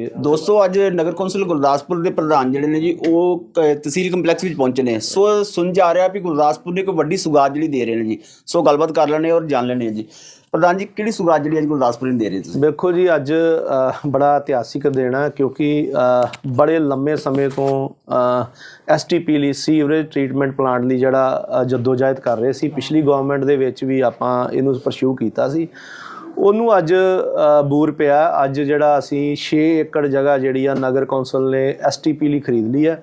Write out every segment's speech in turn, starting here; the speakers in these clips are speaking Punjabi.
ਦੋਸਤੋ ਅੱਜ ਨਗਰ ਕੌਂਸਲ ਗੁਰਦਾਸਪੁਰ ਦੇ ਪ੍ਰਧਾਨ ਜਿਹੜੇ ਨੇ ਜੀ ਉਹ ਕ- ਤਹਿਸੀਲ ਕੰਪਲੈਕਸ ਵਿੱਚ ਪਹੁੰਚੇ ਨੇ। ਸੋ ਸੁਣ ਜਾ ਰਿਹਾ ਵੀ ਗੁਰਦਾਸਪੁਰ ਨੇ ਕੋਈ ਵੱਡੀ ਸੁਗਾਤ ਜਿਹੜੀ ਦੇ ਰਹੇ ਨੇ ਜੀ। ਸੋ ਗੱਲਬਾਤ ਕਰ ਲੈਣੇ ਔਰ ਜਾਣ ਲੈਣੇ ਜੀ। ਪ੍ਰਧਾਨ ਜੀ ਕਿਹੜੀ ਸੁਗਾਤ ਜਿਹੜੀ ਅੱਜ ਗੁਰਦਾਸਪੁਰ ਨੂੰ ਦੇ ਰਹੇ ਤੁਸੀਂ? ਵੇਖੋ ਜੀ ਅੱਜ ਬੜਾ ਇਤਿਹਾਸਿਕ ਦਿਨ ਹੈ ਕਿਉਂਕਿ ਬੜੇ ਲੰਮੇ ਸਮੇਂ ਤੋਂ ਐਸਟੀਪੀ ਲਈ ਸੀਵਰੇਜ ਟ੍ਰੀਟਮੈਂਟ ਪਲਾਂਟ ਲਈ ਜਿਹੜਾ ਅ, ਜਦੋਜਹਿਦ ਕਰ ਰਹੇ ਸੀ। ਪਿਛਲੀ ਗਵਰਨਮੈਂਟ ਦੇ ਵਿੱਚ ਵੀ ਆਪਾਂ ਇਹਨੂੰ ਪਰਸਿਊ ਕੀਤਾ ਸੀ। ਉਹਨੂੰ ਅੱਜ ਬੂਰ ਪਿਆ। ਅੱਜ ਜਿਹੜਾ ਅਸੀਂ 6 ਏਕੜ ਜਗ੍ਹਾ ਜਿਹੜੀ ਆ ਨਗਰ ਕੌਂਸਲ ਨੇ ਐਸਟੀਪੀ ਲਈ ਖਰੀਦ ਲਈ ਹੈ।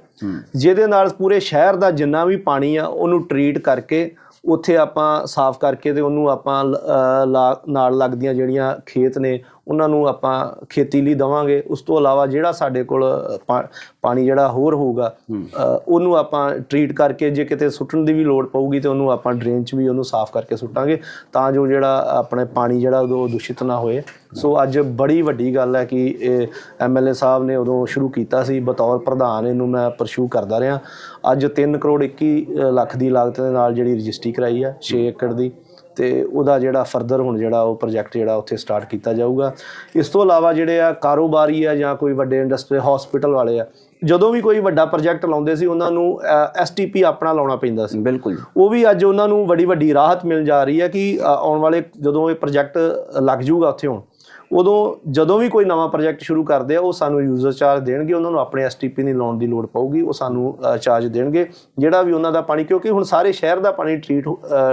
ਜਿਹਦੇ ਨਾਲ ਪੂਰੇ ਸ਼ਹਿਰ ਦਾ ਜਿੰਨਾ ਵੀ ਪਾਣੀ ਆ ਉਹਨੂੰ ਟਰੀਟ ਕਰਕੇ ਉੱਥੇ ਆਪਾਂ ਸਾਫ਼ ਕਰਕੇ ਤੇ ਉਹਨੂੰ ਆਪਾਂ ਨਾਲ ਲੱਗਦੀਆਂ ਜਿਹੜੀਆਂ ਖੇਤ ਨੇ ਉਹਨਾਂ ਨੂੰ ਆਪਾਂ ਖੇਤੀ ਲਈ ਦਵਾਂਗੇ। ਉਸ ਤੋਂ ਇਲਾਵਾ ਜਿਹੜਾ ਸਾਡੇ ਕੋਲ ਪਾਣੀ ਜਿਹੜਾ ਹੋਰ ਹੋਊਗਾ ਉਹਨੂੰ ਆਪਾਂ ਟਰੀਟ ਕਰਕੇ ਜੇ ਕਿਤੇ ਸੁੱਟਣ ਦੀ ਵੀ ਲੋੜ ਪਊਗੀ ਤੇ ਉਹਨੂੰ ਆਪਾਂ ਡਰੇਨ 'ਚ ਵੀ ਉਹਨੂੰ ਸਾਫ਼ ਕਰਕੇ ਸੁੱਟਾਂਗੇ ਤਾਂ ਜੋ ਜਿਹੜਾ ਆਪਣੇ ਪਾਣੀ ਜਿਹੜਾ ਉਦੋਂ ਦੂਸ਼ਿਤ ਨਾ ਹੋਏ। ਸੋ ਅੱਜ ਬੜੀ ਵੱਡੀ ਗੱਲ ਹੈ ਕਿ ਇਹ ਐਮਐਲਏ ਸਾਹਿਬ ਨੇ ਉਦੋਂ ਸ਼ੁਰੂ ਕੀਤਾ ਸੀ। ਬਤੌਰ ਪ੍ਰਧਾਨ ਇਹਨੂੰ ਮੈਂ ਪਰਸ਼ੂ ਕਰਦਾ ਰਿਹਾ। ਅੱਜ 3 ਕਰੋੜ 21 ਲੱਖ ਦੀ ਲਾਗਤ ਦੇ ਨਾਲ ਜਿਹੜੀ ਰਜਿਸਟਰੀ ਕਰਾਈ ਹੈ 6 ਏਕੜ ਦੀ। ਤੇ ਉਹਦਾ ਜਿਹੜਾ ਫਰਦਰ ਹੁਣ ਜਿਹੜਾ ਉਹ ਪ੍ਰੋਜੈਕਟ ਜਿਹੜਾ ਉੱਥੇ ਸਟਾਰਟ ਕੀਤਾ ਜਾਊਗਾ। ਇਸ ਤੋਂ ਇਲਾਵਾ ਜਿਹੜੇ ਆ ਕਾਰੋਬਾਰੀ ਆ ਜਾਂ ਕੋਈ ਵੱਡੇ ਇੰਡਸਟਰੀ ਹਸਪੀਟਲ ਵਾਲੇ ਆ ਜਦੋਂ ਵੀ ਕੋਈ ਵੱਡਾ ਪ੍ਰੋਜੈਕਟ ਲਾਉਂਦੇ ਸੀ ਉਹਨਾਂ ਨੂੰ ਐਸਟੀਪੀ ਆਪਣਾ ਲਾਉਣਾ ਪੈਂਦਾ ਸੀ। ਬਿਲਕੁਲ। ਉਹ ਵੀ ਅੱਜ ਉਹਨਾਂ ਨੂੰ ਬੜੀ ਵੱਡੀ ਰਾਹਤ ਮਿਲ ਜਾ ਰਹੀ ਹੈ ਕਿ ਆਉਣ ਵਾਲੇ ਜਦੋਂ ਇਹ ਪ੍ਰੋਜੈਕਟ ਲੱਗ ਜੂਗਾ ਉੱਥੇ ਹੁਣ ਉਦੋਂ ਜਦੋਂ ਵੀ ਕੋਈ ਨਵਾਂ ਪ੍ਰੋਜੈਕਟ ਸ਼ੁਰੂ ਕਰਦੇ ਆ ਉਹ ਸਾਨੂੰ ਯੂਜ਼ਰ ਚਾਰਜ ਦੇਣਗੇ ਉਹਨਾਂ ਨੂੰ ਆਪਣੇ ਐਸਟੀਪੀ ਨਹੀਂ ਲਾਉਣ ਦੀ ਲੋੜ ਪਊਗੀ ਉਹ ਸਾਨੂੰ ਚਾਰਜ ਦੇਣਗੇ। ਜਿਹੜਾ ਵੀ ਉਹਨਾਂ ਦਾ ਪਾਣੀ ਕਿਉਂਕਿ ਹੁਣ ਸਾਰੇ ਸ਼ਹਿਰ ਦਾ ਪਾਣੀ ਟ੍ਰੀਟ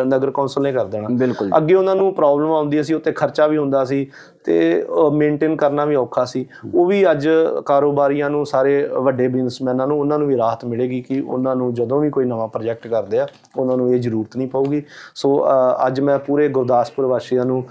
ਨਗਰ ਕੌਂਸਲ ਨੇ ਕਰ ਦੇਣਾ। ਅੱਗੇ ਉਹਨਾਂ ਨੂੰ ਪ੍ਰੋਬਲਮ ਆਉਂਦੀ ਸੀ ਉੱਤੇ ਖਰਚਾ ਵੀ ਹੁੰਦਾ ਸੀ। ਤੇ ਮੇਨਟੇਨ ਕਰਨਾ ਵੀ ਔਖਾ ਸੀ। ਉਹ ਵੀ ਅੱਜ ਕਾਰੋਬਾਰੀਆਂ ਨੂੰ, ਸਾਰੇ ਵੱਡੇ ਬਿਜ਼ਨਸਮੈਨਾਂ ਨੂੰ, ਉਹਨਾਂ ਨੂੰ ਵੀ ਰਾਹਤ ਮਿਲੇਗੀ ਕਿ ਉਹਨਾਂ ਨੂੰ ਜਦੋਂ ਵੀ ਕੋਈ ਨਵਾਂ ਪ੍ਰੋਜੈਕਟ ਕਰਦੇ ਆ, ਉਹਨਾਂ ਨੂੰ ਇਹ ਜ਼ਰੂਰਤ ਨਹੀਂ ਪਊਗੀ। ਸੋ ਅੱਜ ਮੈਂ ਪੂਰੇ ਗੁਰਦਾਸਪੁਰ ਵਾਸੀਆਂ ਨੂੰ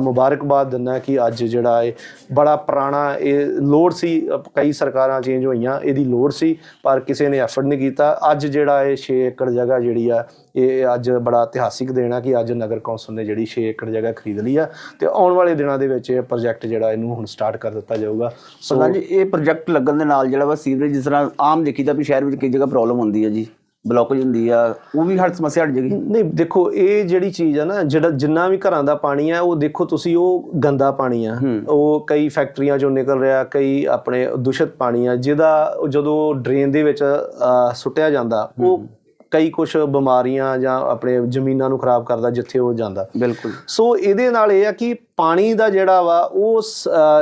ਮੁਬਾਰਕਬਾਦ ਦਿੰਦਾ ਕਿ ਅੱਜ ਜਿਹੜਾ ਇਹ ਬੜਾ ਪੁਰਾਣਾ, ਇਹ ਲੋੜ ਸੀ ਕਈ ਸਰਕਾਰਾਂ ਚੇਂਜ ਹੋਈਆਂ, ਇਹਦੀ ਲੋੜ ਸੀ, ਪਰ ਕਿਸੇ ਨੇ ਐਫਰਟ ਨਹੀਂ ਕੀਤਾ। ਅੱਜ ਜਿਹੜਾ ਇਹ 6 ਏਕੜ ਜਗ੍ਹਾ ਜਿਹੜੀ ਆ, ਇਹ ਅੱਜ ਬੜਾ ਇਤਿਹਾਸਿਕ ਦਿਨ ਆ ਕਿ ਅੱਜ ਨਗਰ ਕੌਂਸਲ ਨੇ ਜਿਹੜੀ 6 ਏਕੜ ਜਗ੍ਹਾ ਖਰੀਦ ਲਈ ਆ। ਤੇ ਆਉਣ ਵਾਲੇ ਦਿਨਾਂ ਦੇ ਵਿੱਚ ਇਹ ਪ੍ਰੋਜੈਕਟ ਜਿਹੜਾ ਇਹਨੂੰ ਹੁਣ ਸਟਾਰਟ ਕਰ ਦਿੱਤਾ ਜਾਊਗਾ। ਸੋ ਪ੍ਰਧਾਨ ਜੀ ਇਹ ਪ੍ਰੋਜੈਕਟ ਲੱਗਣ ਦੇ ਨਾਲ ਜਿਹੜਾ ਵਾ ਸੀਵਰੇਜ ਜਿਸ ਤਰ੍ਹਾਂ ਆਮ ਦੇਖੀਦਾ ਵੀ ਸ਼ਹਿਰ ਵਿੱਚ ਕਈ ਜਗ੍ਹਾ ਪ੍ਰੋਬਲਮ ਹੁੰਦੀ ਹੈ ਜੀ ਬਲੌਕੇਜ ਹੁੰਦੀ ਆ ਉਹ ਵੀ ਹਰ ਸਮੱਸਿਆ ਹਟ ਜਾਏਗੀ ਨਹੀਂ ਦੇਖੋ ਇਹ ਜਿਹੜੀ ਚੀਜ਼ ਆ ਨਾ ਜਿਹੜਾ ਜਿੰਨਾ ਵੀ ਘਰਾਂ ਦਾ ਪਾਣੀ ਆ ਉਹ ਦੇਖੋ ਤੁਸੀਂ ਉਹ ਗੰਦਾ ਪਾਣੀ ਆ। ਉਹ ਕਈ ਫੈਕਟਰੀਆਂ ਚੋਂ ਨਿਕਲ ਰਿਹਾ ਕਈ ਆਪਣੇ ਦੂਸ਼ਿਤ ਪਾਣੀ ਆ ਜਿਹਦਾ ਉਹ ਜਦੋਂ ਡਰੇਨ ਦੇ ਵਿੱਚ ਅਹ, ਸੁੱਟਿਆ ਜਾਂਦਾ ਉਹ ਕਈ ਕੁਝ ਬਿਮਾਰੀਆਂ ਜਾਂ ਆਪਣੇ ਜ਼ਮੀਨਾਂ ਨੂੰ ਖਰਾਬ ਕਰਦਾ ਜਿੱਥੇ ਉਹ ਜਾਂਦਾ। ਬਿਲਕੁਲ। ਸੋ ਇਹਦੇ ਨਾਲ ਇਹ ਆ ਕਿ ਪਾਣੀ ਦਾ ਜਿਹੜਾ ਵਾ ਉਹ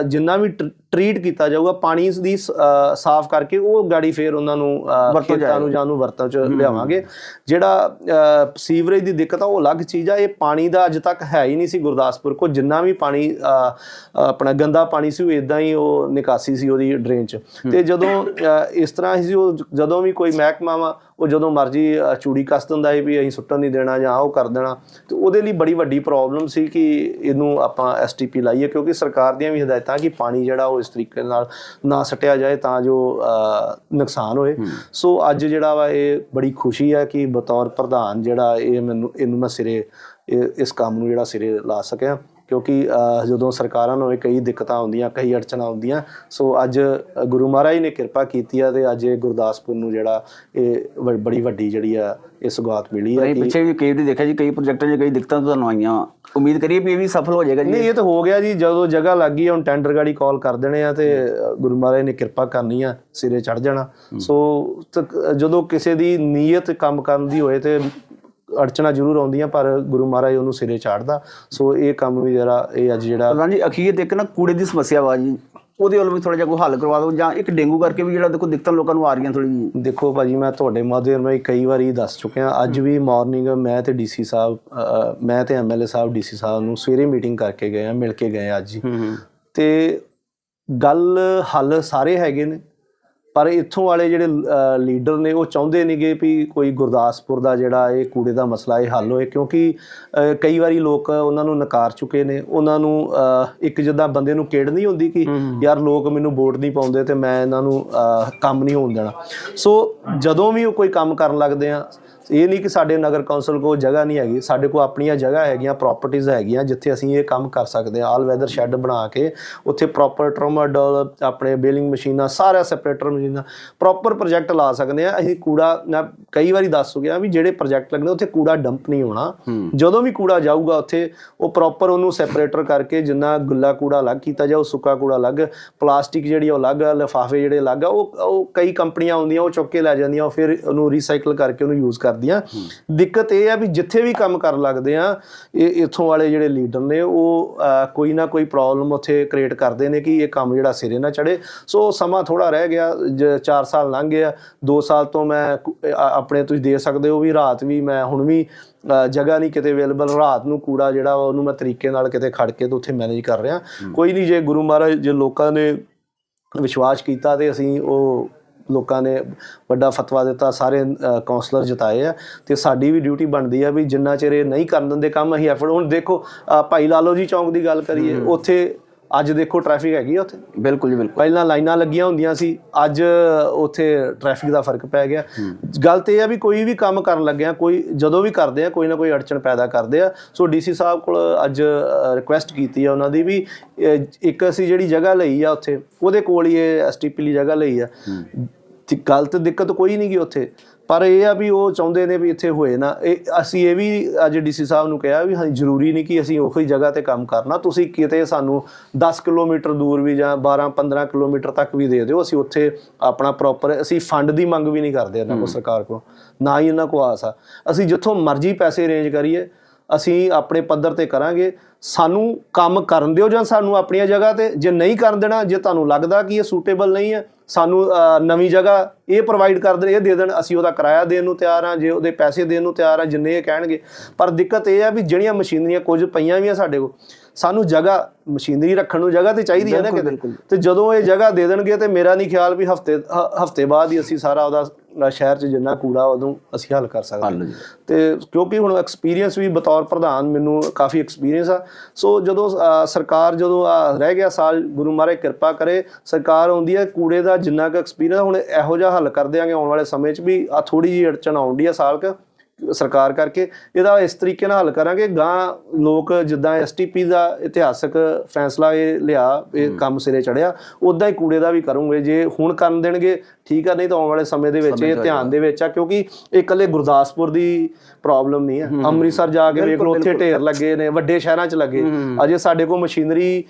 ਜਿੰਨਾ ਵੀ ਟ੍ਰੀਟ ਕੀਤਾ ਜਾਊਗਾ ਪਾਣੀ ਦੀ ਸਾਫ਼ ਕਰਕੇ ਉਹ ਗਾੜੀ ਫੇਰ ਉਹਨਾਂ ਨੂੰ ਖੇਤਾਂ ਨੂੰ ਜਾਂ ਨੂੰ ਵਰਤੋਂ ਚ ਲਿਆਵਾਂਗੇ। ਜਿਹੜਾ ਸੀਵਰੇਜ ਦੀ ਦਿੱਕਤ ਆ ਉਹ ਅਲੱਗ ਚੀਜ਼ ਆ ਇਹ ਪਾਣੀ ਦਾ ਅੱਜ ਤੱਕ ਹੈ ਹੀ ਨਹੀਂ ਸੀ ਗੁਰਦਾਸਪੁਰ ਕੋ ਜਿੰਨਾ ਵੀ ਪਾਣੀ ਆਪਣਾ ਗੰਦਾ ਪਾਣੀ ਸੀ ਉਹ ਇਦਾਂ ਹੀ ਉਹ ਨਿਕਾਸੀ ਸੀ ਉਹਦੀ ਡਰੇਨ ਚ। ਤੇ ਜਦੋਂ ਇਸ ਤਰ੍ਹਾਂ ਸੀ ਉਹ ਜਦੋਂ ਵੀ ਕੋਈ ਮਹਿਕਮਾ ਵਾ ਉਹ ਜਦੋਂ ਮਰਜ਼ੀ ਚੂੜੀ ਕੱਸ ਦਿੰਦਾ ਸੀ ਵੀ ਅਸੀਂ ਸੁੱਟਣ ਨਹੀਂ ਦੇਣਾ ਜਾਂ ਉਹ ਕਰ ਦੇਣਾ। ਤੇ ਉਹਦੇ ਲਈ ਬੜੀ ਵੱਡੀ ਪ੍ਰੋਬਲਮ ਸੀ ਕਿ ਇਹਨੂੰ ਆਪਾਂ ਐਸਟੀਪੀ ਲਾਈਏ ਕਿਉਂਕਿ ਸਰਕਾਰ ਦੀਆਂ ਵੀ ਹਦਾਇਤਾਂ ਕਿ ਪਾਣੀ ਜਿਹੜਾ ਉਹ ਇਸ ਤਰੀਕੇ ਨਾਲ ਨਾ ਸਟਿਆ ਜਾਏ ਤਾਂ ਜੋ ਨੁਕਸਾਨ ਹੋਏ। ਸੋ ਅੱਜ ਜਿਹੜਾ ਵਾ ਇਹ ਬੜੀ ਖੁਸ਼ੀ ਹੈ ਕਿ ਬਤੌਰ ਪ੍ਰਧਾਨ ਜਿਹੜਾ ਇਹ ਮੈਨੂੰ ਇਹਨੂੰ ਮੈਂ ਸਿਰੇ ਇਸ ਕੰਮ ਨੂੰ ਜਿਹੜਾ ਸਿਰੇ ਲਾ ਸਕਿਆ। ਕਿਉਂਕਿ ਜਦੋਂ ਸਰਕਾਰਾਂ ਨੂੰ ਕਈ ਦਿੱਕਤਾਂ ਆਉਂਦੀਆਂ ਕਈ ਅੜਚਣਾਂ ਆਉਂਦੀਆਂ ਸੋ ਅੱਜ ਗੁਰੂ ਮਹਾਰਾਜ ਨੇ ਕਿਰਪਾ ਕੀਤੀ ਆ ਤੇ ਅੱਜ ਇਹ ਗੁਰਦਾਸਪੁਰ ਨੂੰ ਜਿਹੜਾ ਇਹ ਬੜੀ ਵੱਡੀ ਜਿਹੜੀ ਆ ਇਹ ਸੁਗਾਤ ਮਿਲੀ ਹੈ ਕਿ ਪਿੱਛੇ ਵੀ ਕਈ ਦੀ ਦੇਖਿਆ ਜੀ ਕਈ ਪ੍ਰੋਜੈਕਟਾਂ 'ਚ ਕਈ ਦਿੱਕਤਾਂ ਤੁਹਾਨੂੰ ਆਈਆਂ। ਉਮੀਦ ਕਰੀਏ ਵੀ ਇਹ ਵੀ ਸਫਲ ਹੋ ਜਾਏਗਾ ਜੀ। ਨਹੀਂ ਇਹ ਤਾਂ ਹੋ ਗਿਆ ਜੀ ਜਦੋਂ ਜਗ੍ਹਾ ਲੱਗ ਗਈ ਹੁਣ ਟੈਂਡਰ ਗਾੜੀ ਕਾਲ ਕਰ ਦੇਣੇ ਆ ਤੇ ਗੁਰੂ ਮਹਾਰਾਜ ਨੇ ਕਿਰਪਾ ਕਰਨੀ ਆ ਸਿਰੇ ਚੜ ਜਾਣਾ। ਸੋ ਜਦੋਂ ਕਿਸੇ ਦੀ ਨੀਅਤ ਕੰਮ ਕਰਨ ਦੀ ਹੋਏ ਤੇ ਅੜਚਣਾ ਜ਼ਰੂਰ ਆਉਂਦੀਆਂ ਪਰ ਗੁਰੂ ਮਹਾਰਾਜ ਉਹਨੂੰ ਸਿਰੇ ਚਾੜਦਾ। ਸੋ ਇਹ ਕੰਮ ਵੀ ਜਿਹੜਾ ਇਹ ਅੱਜ ਜਿਹੜਾ ਪ੍ਰਧਾਨ ਜੀ ਅਖੀਰ ਤੇ ਇੱਕ ਨਾ ਕੂੜੇ ਦੀ ਸਮੱਸਿਆ ਵਾ ਜੀ। ਉਹਦੇ ਵੱਲ ਵੀ ਥੋੜਾ ਜਿਹਾ ਕੋਈ ਹੱਲ ਕਰਵਾ ਦਿਓ ਜਾਂ ਇੱਕ ਡੇਂਗੂ ਕਰਕੇ ਵੀ ਜਿਹੜਾ ਦੇਖੋ ਦਿੱਕਤਾਂ ਲੋਕਾਂ ਨੂੰ ਆ ਰਹੀਆਂ ਥੋੜੀ ਦੇਖੋ ਭਾਜੀ ਮੈਂ ਤੁਹਾਡੇ ਮਾਧਿਅਮ ਰਾਹੀਂ ਕਈ ਵਾਰੀ ਦੱਸ ਚੁੱਕਿਆ। ਅੱਜ ਵੀ ਮਾਰਨਿੰਗ ਮੈਂ ਤੇ ਡੀਸੀ ਸਾਹਿਬ ਮੈਂ ਤੇ ਐਮਐਲਏ ਸਾਹਿਬ ਡੀਸੀ ਸਾਹਿਬ ਨੂੰ ਸਵੇਰੇ ਮੀਟਿੰਗ ਕਰਕੇ ਗਏ ਆ ਮਿਲ ਕੇ ਗਏ ਅੱਜ। ਹੂੰ। ਤੇ ਗੱਲ ਹੱਲ ਸਾਰੇ ਹੈਗੇ ਨੇ। ਪਰ ਇੱਥੋਂ ਵਾਲੇ ਜਿਹੜੇ ਲੀਡਰ ਨੇ ਉਹ ਚਾਹੁੰਦੇ ਨਹੀਂਗੇ ਵੀ ਕੋਈ ਗੁਰਦਾਸਪੁਰ ਦਾ ਜਿਹੜਾ ਇਹ ਕੂੜੇ ਦਾ ਮਸਲਾ ਇਹ ਹੱਲ ਹੋਏ ਕਿਉਂਕਿ ਕਈ ਵਾਰੀ ਲੋਕ ਉਹਨਾਂ ਨੂੰ ਨਕਾਰ ਚੁੱਕੇ ਨੇ ਉਹਨਾਂ ਨੂੰ ਇੱਕ ਜਿੱਦਾਂ ਬੰਦੇ ਨੂੰ ਕਿੜ ਨਹੀਂ ਹੁੰਦੀ ਕਿ ਯਾਰ ਲੋਕ ਮੈਨੂੰ ਵੋਟ ਨਹੀਂ ਪਾਉਂਦੇ ਤੇ ਮੈਂ ਇਹਨਾਂ ਨੂੰ ਕੰਮ ਨਹੀਂ ਹੋਣ ਦੇਣਾ। ਸੋ ਜਦੋਂ ਵੀ ਉਹ ਕੋਈ ਕੰਮ ਕਰਨ ਲੱਗਦੇ ਆ ਇਹ ਨਹੀਂ ਕਿ ਸਾਡੇ ਨਗਰ ਕੌਂਸਲ ਕੋਲ ਜਗ੍ਹਾ ਨਹੀਂ ਹੈਗੀ ਸਾਡੇ ਕੋਲ ਆਪਣੀਆਂ ਜਗ੍ਹਾ ਹੈਗੀਆਂ ਪ੍ਰਾਪਰਟੀਆਂ ਹੈਗੀਆਂ ਜਿੱਥੇ ਅਸੀਂ ਇਹ ਕੰਮ ਕਰ ਸਕਦੇ ਹਾਂ ਆਲ ਵੈਦਰ ਸ਼ੈੱਡ ਬਣਾ ਕੇ ਉੱਥੇ ਪ੍ਰੋਪਰ ਟਰਮੋਡਲ ਆਪਣੇ ਬੇਲਿੰਗ ਮਸ਼ੀਨਾਂ ਸਾਰਾ ਸੈਪਰੇਟਰ ਮਸ਼ੀਨਾਂ ਪ੍ਰੋਪਰ ਪ੍ਰੋਜੈਕਟ ਲਾ ਸਕਦੇ ਆ ਅਸੀਂ ਕੂੜਾ ਮੈਂ ਕਈ ਵਾਰੀ ਦੱਸ ਚੁੱਕਿਆ ਵੀ ਜਿਹੜੇ ਪ੍ਰੋਜੈਕਟ ਲੱਗਦੇ ਉੱਥੇ ਕੂੜਾ ਡੰਪ ਨਹੀਂ ਹੋਣਾ। ਜਦੋਂ ਵੀ ਕੂੜਾ ਜਾਊਗਾ ਉੱਥੇ ਉਹ ਪ੍ਰੋਪਰ ਉਹਨੂੰ ਸੈਪਰੇਟਰ ਕਰਕੇ ਜਿੰਨਾ ਗੁੱਲਾ ਕੂੜਾ ਅਲੱਗ ਕੀਤਾ ਜਾਊ ਸੁੱਕਾ ਕੂੜਾ ਅਲੱਗ ਪਲਾਸਟਿਕ ਜਿਹੜੀ ਉਹ ਅਲੱਗ ਲਿਫਾਫੇ ਜਿਹੜੇ ਅਲੱਗ ਉਹ ਉਹ ਕਈ ਕੰਪਨੀਆਂ ਆਉਂਦੀਆਂ ਉਹ ਚੁੱਕ ਕੇ ਲੈ ਜਾਂਦੀਆਂ ਉਹ ਫਿਰ ਉਹਨੂੰ ਰੀਸਾਈਕਲ ਕਰਕੇ ਉਹਨੂੰ ਯੂਜ਼ ਕਰਦੀਆਂ ਦਿੱਕਤ ਇਹ ਆ ਵੀ ਜਿੱਥੇ ਵੀ ਕੰਮ ਕਰਨ ਲੱਗਦੇ ਆ ਇਹ ਇੱਥੋਂ ਵਾਲੇ ਜਿਹੜੇ ਲੀਡਰ ਨੇ ਉਹ ਕੋਈ ਨਾ ਕੋਈ ਪ੍ਰੋਬਲਮ ਉੱਥੇ ਕ੍ਰੀਏਟ ਕਰਦੇ ਨੇ ਕਿ ਇਹ ਕੰਮ ਜਿਹੜਾ ਸਿਰੇ ਨਾ ਚੜੇ ਸੋ ਸਮਾਂ ਥੋੜਾ ਰਹਿ ਗਿਆ 4 ਸਾਲ ਲੰਘ ਗਏ ਆ 2 ਸਾਲ ਤੋਂ ਮੈਂ ਆਪਣੇ ਤੁਸੀਂ ਦੇ ਸਕਦੇ ਹੋ ਵੀ ਰਾਤ ਵੀ ਮੈਂ ਹੁਣ ਵੀ ਜਗ੍ਹਾ ਨਹੀਂ ਕਿਤੇ ਅਵੇਲੇਬਲ ਰਾਤ ਨੂੰ ਕੂੜਾ ਜਿਹੜਾ ਉਹਨੂੰ ਮੈਂ ਤਰੀਕੇ ਨਾਲ ਕਿਤੇ ਖੜ ਕੇ ਤੇ ਉੱਥੇ ਮੈਨੇਜ ਕਰ ਰਿਹਾ। ਕੋਈ ਨਹੀਂ ਜੇ ਗੁਰੂ ਮਹਾਰਾਜ ਜੇ ਲੋਕਾਂ ਨੇ ਵਿਸ਼ਵਾਸ ਕੀਤਾ ਤੇ ਅਸੀਂ ਉਹ ਲੋਕਾਂ ਨੇ ਵੱਡਾ ਫਤਵਾ ਦਿੱਤਾ ਸਾਰੇ ਕਾਉਂਸਲਰ ਜਿਤਾਏ ਆ ਤੇ ਸਾਡੀ ਵੀ ਡਿਊਟੀ ਬਣਦੀ ਆ ਵੀ ਜਿੰਨਾ ਚਿਰ ਇਹ ਨਹੀਂ ਕਰਨ ਦਿੰਦੇ ਕੰਮ ਅਸੀਂ ਐਫਰਟ ਹੁਣ ਦੇਖੋ ਭਾਈ ਲਾਲੋ ਜੀ ਚੌਂਕ ਦੀ ਗੱਲ ਕਰੀਏ ਉੱਥੇ ਅੱਜ ਦੇਖੋ ਟ੍ਰੈਫਿਕ ਹੈਗੀ ਆ ਉੱਥੇ। ਬਿਲਕੁਲ ਜੀ ਬਿਲਕੁਲ। ਪਹਿਲਾਂ ਲਾਈਨਾਂ ਲੱਗੀਆਂ ਹੁੰਦੀਆਂ ਸੀ ਅੱਜ ਉੱਥੇ ਟ੍ਰੈਫਿਕ ਦਾ ਫ਼ਰਕ ਪੈ ਗਿਆ। ਗੱਲ ਤੇ ਇਹ ਆ ਵੀ ਕੋਈ ਵੀ ਕੰਮ ਕਰਨ ਲੱਗਿਆ ਕੋਈ ਜਦੋਂ ਵੀ ਕਰਦੇ ਆ ਕੋਈ ਨਾ ਕੋਈ ਅੜਚਣ ਪੈਦਾ ਕਰਦੇ ਆ। ਸੋ ਡੀਸੀ ਸਾਹਿਬ ਕੋਲ ਅੱਜ ਰਿਕੁਐਸਟ ਕੀਤੀ ਆ ਉਹਨਾਂ ਦੀ ਵੀ ਇੱਕ ਅਸੀਂ ਜਿਹੜੀ ਜਗ੍ਹਾ ਲਈ ਆ ਉੱਥੇ ਉਹਦੇ ਕੋਲ ਹੀ ਇਹ ਐਸਟੀਪੀ ਲਈ ਜਗ੍ਹਾ ਲਈ ਆ। ਗੱਲ ਤੇ ਦਿੱਕਤ ਕੋਈ ਨਹੀਂ ਗੀ ਉੱਥੇ। ਪਰ ਇਹ ਆ ਵੀ ਉਹ ਚਾਹੁੰਦੇ ਨੇ ਵੀ ਇੱਥੇ ਹੋਏ ਨਾ। ਇਹ ਅਸੀਂ ਇਹ ਵੀ ਅੱਜ ਡੀਸੀ ਸਾਹਿਬ ਨੂੰ ਕਿਹਾ ਵੀ ਹਾਂ ਜ਼ਰੂਰੀ ਨਹੀਂ ਕਿ ਅਸੀਂ ਉਹੀ ਜਗ੍ਹਾ ਤੇ ਕੰਮ ਕਰਨਾ। ਤੁਸੀਂ ਕਿਤੇ ਸਾਨੂੰ 10 ਕਿਲੋਮੀਟਰ ਦੂਰ ਵੀ ਜਾਂ 12 15 ਕਿਲੋਮੀਟਰ ਤੱਕ ਵੀ ਦੇ ਦਿਓ। ਅਸੀਂ ਉੱਥੇ ਆਪਣਾ ਪ੍ਰੋਪਰ ਅਸੀਂ ਫੰਡ ਦੀ ਮੰਗ ਵੀ ਨਹੀਂ ਕਰਦੇ ਇਹਨਾਂ ਕੋਲ ਸਰਕਾਰ ਕੋਲ। ਨਾ ਹੀ ਇਹਨਾਂ ਕੋਲ ਆਸ ਆ। ਅਸੀਂ ਜਿੱਥੋਂ ਮਰਜ਼ੀ ਪੈਸੇ ਅਰੇਂਜ ਕਰੀਏ ਅਸੀਂ ਆਪਣੇ ਪੱਧਰ ਤੇ ਕਰਾਂਗੇ। ਸਾਨੂੰ ਕੰਮ ਕਰਨ ਦਿਓ ਜਾਂ ਸਾਨੂੰ ਆਪਣੀਆਂ ਜਗ੍ਹਾ ਤੇ। ਜੇ ਨਹੀਂ ਕਰਨ ਦੇਣਾ ਜੇ ਤੁਹਾਨੂੰ ਲੱਗਦਾ ਕਿ ਇਹ ਸੂਟੇਬਲ ਨਹੀਂ ਹੈ ਸਾਨੂੰ ਨਵੀਂ ਜਗ੍ਹਾ ਇਹ ਪ੍ਰੋਵਾਈਡ ਕਰ ਦੇਣ ਇਹ ਦੇ ਦੇਣ ਅਸੀਂ ਉਹਦਾ ਕਿਰਾਇਆ ਦੇਣ ਨੂੰ ਤਿਆਰ ਹਾਂ ਜੇ ਉਹਦੇ ਪੈਸੇ ਦੇਣ ਨੂੰ ਤਿਆਰ ਹਾਂ ਜਿੰਨੇ ਇਹ ਕਹਿਣਗੇ। ਪਰ ਦਿੱਕਤ ਇਹ ਆ ਵੀ ਜਿਹੜੀਆਂ ਮਸ਼ੀਨਰੀਆਂ ਕੁਝ ਪਈਆਂ ਵੀ ਆ ਸਾਡੇ ਕੋਲ ਸਾਨੂੰ ਜਗ੍ਹਾ ਮਸ਼ੀਨਰੀ ਰੱਖਣ ਨੂੰ ਜਗ੍ਹਾ ਤੇ ਚਾਹੀਦੀ ਹੈ ਨਾ ਕਿਤੇ। ਤੇ ਜਦੋਂ ਇਹ ਜਗ੍ਹਾ ਦੇ ਦੇਣਗੇ ਤੇ ਮੇਰਾ ਨਹੀਂ ਖਿਆਲ ਵੀ ਹਫ਼ਤੇ ਹਫ਼ਤੇ ਬਾਅਦ ਹੀ ਅਸੀਂ ਸਾਰਾ ਉਹਦਾ ਸ਼ਹਿਰ 'ਚ ਜਿੰਨਾ ਕੂੜਾ ਉਦੋਂ ਅਸੀਂ ਹੱਲ ਕਰ ਸਕਦੇ। ਤੇ ਕਿਉਂਕਿ ਹੁਣ ਐਕਸਪੀਰੀਅੰਸ ਵੀ ਬਤੌਰ ਪ੍ਰਧਾਨ ਮੈਨੂੰ ਕਾਫੀ ਐਕਸਪੀਰੀਅੰਸ ਆ। ਸੋ ਜਦੋਂ ਸਰਕਾਰ ਜਦੋਂ ਆ ਰਹਿ ਗਿਆ ਸਾਲ ਗੁਰੂ ਮਹਾਰਾਜ ਕਿਰਪਾ ਕਰੇ ਸਰਕਾਰ ਆਉਂਦੀ ਹੈ ਕੂੜੇ ਦਾ ਜਿੰਨਾ ਕੁ ਐਕਸਪੀਰੀਅੰਸ ਹੁਣ ਇਹੋ ਜਿਹਾ ਹੱਲ ਕਰ ਦਿਆਂਗੇ ਆਉਣ ਵਾਲੇ ਸਮੇਂ 'ਚ ਵੀ ਆ ਥੋੜੀ ਜਿਹੀ ਅੜਚਣ ਆਉਂਦੀ ਆ ਸਾਲ ਕ। ਸਰਕਾਰ ਕਰਕੇ ਇਹਦਾ ਇਸ ਤਰੀਕੇ ਨਾਲ ਹੱਲ ਕਰਾਂਗੇ। ਗਾਂ ਲੋਕ ਜਿੱਦਾਂ ਐਸਟੀਪੀ ਦਾ ਇਤਿਹਾਸਕ ਫੈਸਲਾ ਇਹ ਲਿਆ ਇਹ ਕੰਮ ਸਿਰੇ ਚੜਿਆ ਉਦਾਂ ਹੀ ਕੂੜੇ ਦਾ ਵੀ ਕਰੂੰਗੇ। ਜੇ ਹੁਣ ਕਰਨ ਦੇਣਗੇ ਠੀਕ ਆ ਨਹੀਂ ਤਾਂ ਆਉਣ ਵਾਲੇ ਸਮੇਂ ਦੇ ਵਿੱਚ ਇਹ ਧਿਆਨ ਦੇ ਵਿੱਚ ਆ ਕਿਉਂਕਿ ਇਹ ਇਕੱਲੇ ਗੁਰਦਾਸਪੁਰ ਦੀ ਪ੍ਰੋਬਲਮ ਨਹੀਂ ਹੈ ਅੰਮ੍ਰਿਤਸਰ ਜਾ ਕੇ ਵੇਖ ਲਓ ਉੱਥੇ ਢੇਰ ਲੱਗੇ ਨੇ ਵੱਡੇ ਸ਼ਹਿਰਾਂ 'ਚ ਲੱਗੇ। ਅਜੇ ਸਾਡੇ ਕੋਲ ਮਸ਼ੀਨਰੀ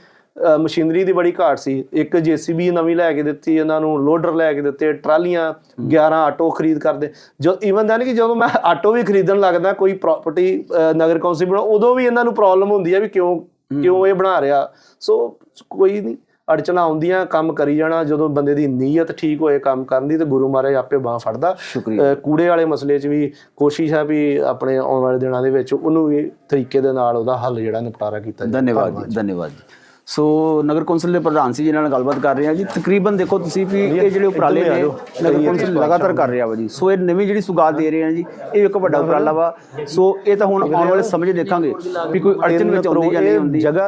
ਮਸ਼ੀਨਰੀ ਦੀ ਬੜੀ ਘਾਟ ਸੀ। ਇੱਕ ਜੀਸੀਬੀ ਨਵੀਂ ਲੈ ਕੇ ਦਿੱਤੀ ਇਹਨਾਂ ਨੂੰ ਲੋਡਰ ਲੈ ਕੇ ਦਿੱਤੇ ਟਰਾਲੀਆਂ 11 ਆਟੋ ਖਰੀਦ ਕਰਦੇ। ਜੋ ਈਵਨ ਦੈਨ ਕਿ ਜਦੋਂ ਮੈਂ ਆਟੋ ਵੀ ਖਰੀਦਣ ਲੱਗਦਾ ਕੋਈ ਪ੍ਰਾਪਰਟੀ ਨਗਰ ਕੌਂਸਲ ਬਣਾ ਉਦੋਂ ਵੀ ਇਹਨਾਂ ਨੂੰ ਪ੍ਰੋਬਲਮ ਹੁੰਦੀ ਹੈ ਵੀ ਕਿਉਂ ਕਿਉਂ ਇਹ ਬਣਾ ਰਿਹਾ। ਸੋ ਕੋਈ ਨਹੀਂ ਅੜਚਣਾ ਆਉਂਦੀਆਂ ਕੰਮ ਕਰੀ ਜਾਣਾ ਜਦੋਂ ਬੰਦੇ ਦੀ ਨੀਅਤ ਠੀਕ ਹੋਏ ਕੰਮ ਕਰਨ ਦੀ ਤੇ ਗੁਰੂ ਮਹਾਰਾਜ ਆਪੇ ਬਾਹ ਫੜਦਾ। ਕੂੜੇ ਵਾਲੇ ਮਸਲੇ 'ਚ ਵੀ ਕੋਸ਼ਿਸ਼ ਹੈ ਵੀ ਆਪਣੇ ਆਉਣ ਵਾਲੇ ਦਿਨਾਂ ਦੇ ਵਿੱਚ ਉਹਨੂੰ ਵੀ ਤਰੀਕੇ ਦੇ ਨਾਲ ਉਹਦਾ ਹੱਲ ਜਿਹੜਾ ਨਿਪਟਾਰਾ ਕੀਤਾ ਜਾਵੇ। ਧੰਨਵਾਦ ਜੀ। ਧੰਨਵਾਦ ਜੀ। ਸੋ ਨਗਰ ਕੌਂਸਲ ਦੇ ਪ੍ਰਧਾਨ ਸੀ ਜਿਨ੍ਹਾਂ ਨਾਲ ਗੱਲਬਾਤ ਕਰ ਰਹੇ ਹਾਂ ਜੀ। ਤਕਰੀਬਨ ਦੇਖੋ ਤੁਸੀਂ ਵੀ ਇਹ ਜਿਹੜੇ ਉਪਰਾਲੇ ਨੇ ਨਗਰ ਕੌਂਸਲ ਲਗਾਤਾਰ ਕਰ ਰਿਹਾ ਵਾ ਜੀ। ਸੋ ਇਹ ਨਵੀਂ ਜਿਹੜੀ ਸੁਗਾਤ ਦੇ ਰਹੇ ਆ ਜੀ ਇਹ ਇੱਕ ਵੱਡਾ ਉਪਰਾਲਾ ਵਾ। ਸੋ ਇਹ ਤਾਂ ਹੁਣ ਆਉਣ ਵਾਲੇ ਸਮੇਂ 'ਚ ਦੇਖਾਂਗੇ ਵੀ ਕੋਈ ਅੜਚਨ ਵਿੱਚ ਆਉਂਦੀ ਜਾਂ ਨਹੀਂ ਆਉਂਦੀ। ਜਗ੍ਹਾ